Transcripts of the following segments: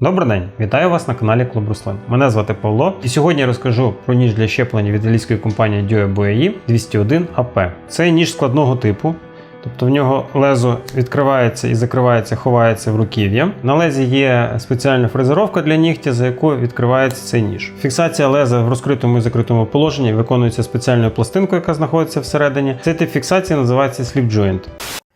Добрий день, вітаю вас на каналі Клуб Руслин. Мене звати Павло, і сьогодні я розкажу про ніж для щеплення від італійської компанії Dioe BAE 201 AP. Це ніж складного типу. Тобто в нього лезо відкривається і закривається, ховається в руків'я. На лезі є спеціальна фрезеровка для нігтя, за якою відкривається цей ніж. Фіксація леза в розкритому і закритому положенні виконується спеціальною пластинкою, яка знаходиться всередині. Цей тип фіксації називається slip joint.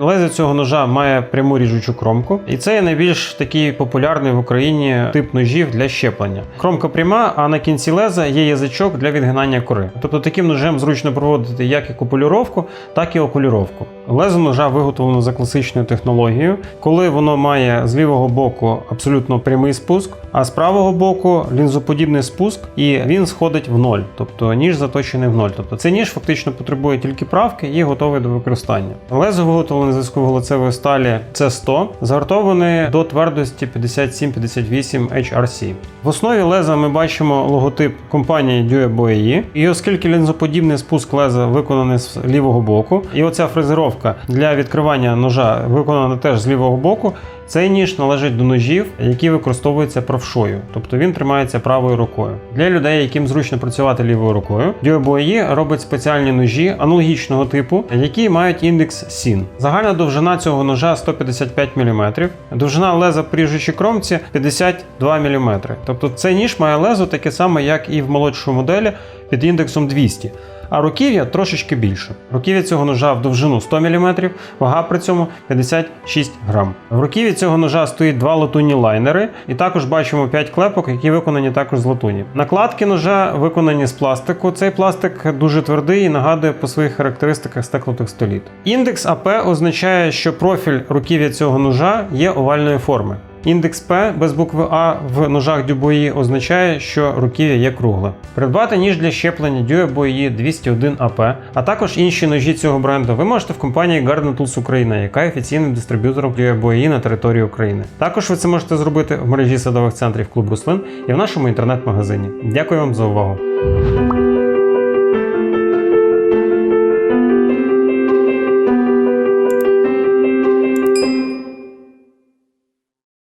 Лезо цього ножа має пряму ріжучу кромку, і це є найбільш такий популярний в Україні тип ножів для щеплення. Кромка пряма, а на кінці леза є язичок для відгинання кори. Тобто таким ножем зручно проводити як і копулюровку, так і окулюровку. Лезо ножа виготовлено за класичною технологією, коли воно має з лівого боку абсолютно прямий спуск, а з правого боку лінзоподібний спуск, і він сходить в ноль, тобто ніж заточений в ноль. Тобто цей ніж фактично потребує тільки правки і готовий до використання. Лезо виготовлене з зв'язково-лицевої сталі це 100 загартований до твердості 57-58 HRC. В основі леза ми бачимо логотип компанії Due І оскільки лінзоподібний спуск леза виконаний з лівого боку, і оця фрезеровка для відкривання ножа виконана теж з лівого боку. Цей ніж належить до ножів, які використовуються правшою, тобто він тримається правою рукою. Для людей, яким зручно працювати лівою рукою, Due робить спеціальні ножі аналогічного типу, які мають індекс SIN. Загальна довжина цього ножа 155 мм, довжина леза при ріжучій кромці 52 мм. Тобто цей ніж має лезо таке саме, як і в молодшій моделі під індексом 200 а руків'я трошечки більше. Руків'я цього ножа в довжину 100 мм, вага при цьому 56 грам. В руків'ї цього ножа стоїть два латунні лайнери, і також бачимо 5 клепок, які виконані також з латуні. Накладки ножа виконані з пластику. Цей пластик дуже твердий і нагадує по своїх характеристиках стеклотекстоліт. Індекс АП означає, що профіль руків'я цього ножа є овальної форми. Індекс П без букви А в ножах Дюбої означає, що руків'я є кругле. Придбати ніж для щеплення Дюбої 201 АП, а також інші ножі цього бренду ви можете в компанії Garden Tools Україна, яка є офіційним дистриб'ютором Дюбої на території України. Також ви це можете зробити в мережі садових центрів Клуб Руслин і в нашому інтернет-магазині. Дякую вам за увагу!